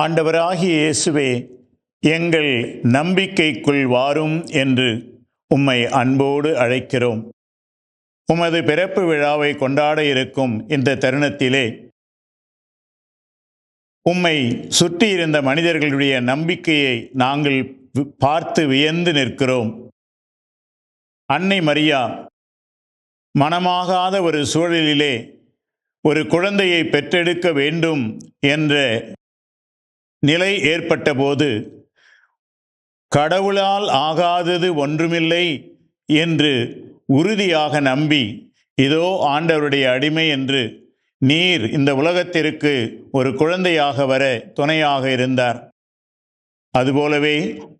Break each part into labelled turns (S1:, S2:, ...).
S1: ஆண்டவராகிய இயேசுவே எங்கள் நம்பிக்கைக்குள் வாரும் என்று உம்மை அன்போடு அழைக்கிறோம். உமது பிறப்பு விழாவை கொண்டாட இருக்கும் இந்த தருணத்திலே உம்மை சுற்றியிருந்த மனிதர்களுடைய நம்பிக்கையை நாங்கள் பார்த்து வியந்து நிற்கிறோம். அன்னை மரியா மனமாகாத ஒரு சூழலிலே ஒரு குழந்தையை பெற்றெடுக்க வேண்டும் என்ற நிலை ஏற்பட்டபோது கடவுளால் ஆகாதது ஒன்றுமில்லை என்று உறுதியாக நம்பி இதோ ஆண்டவருடைய அடிமை என்று நீர் இந்த உலகத்திற்கு ஒரு குழந்தையாக வர துணையாக இருந்தார். அதுபோலவே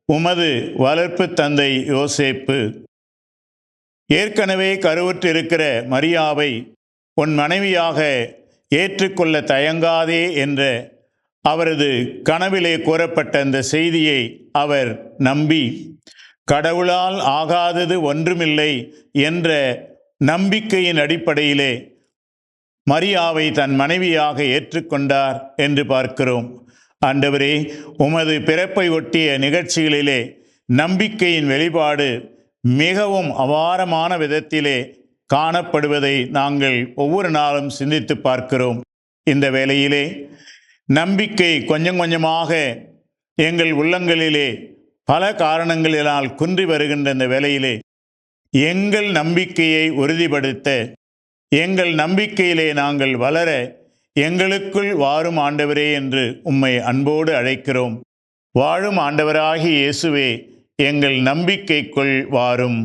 S1: உமது வளர்ப்பு தந்தை யோசேப்பு ஏற்கனவே கருவுற்றிருக்கிற மரியாவை உன் மனைவியாக ஏற்றுக்கொள்ள தயங்காதே என்ற அவரது கனவிலே கூறப்பட்ட அந்த செய்தியை அவர் நம்பி கடவுளால் ஆகாதது ஒன்றுமில்லை என்ற நம்பிக்கையின் அடிப்படையிலே மரியாவை தன் மனைவியாக ஏற்றுக்கொண்டார் என்று பார்க்கிறோம். ஆண்டவரே உமது பிறப்பை ஒட்டிய நிகழ்ச்சிகளிலே நம்பிக்கையின் வெளிப்பாடு மிகவும் அபாரமான விதத்திலே காணப்படுவதை நாங்கள் ஒவ்வொரு நாளும் சிந்தித்து பார்க்கிறோம். இந்த வேளையிலே நம்பிக்கை கொஞ்சம் கொஞ்சமாக எங்கள் உள்ளங்களிலே பல காரணங்களினால் குன்றி வருகின்ற இந்த வேளையிலே எங்கள் நம்பிக்கையை உறுதிப்படுத்த எங்கள் நம்பிக்கையிலே நாங்கள் வளர எங்களுக்குள் வாரும் ஆண்டவரே என்று உம்மை அன்போடு அழைக்கிறோம். வாழும் ஆண்டவராகி இயேசுவே எங்கள் நம்பிக்கைக்குள் வாரும்.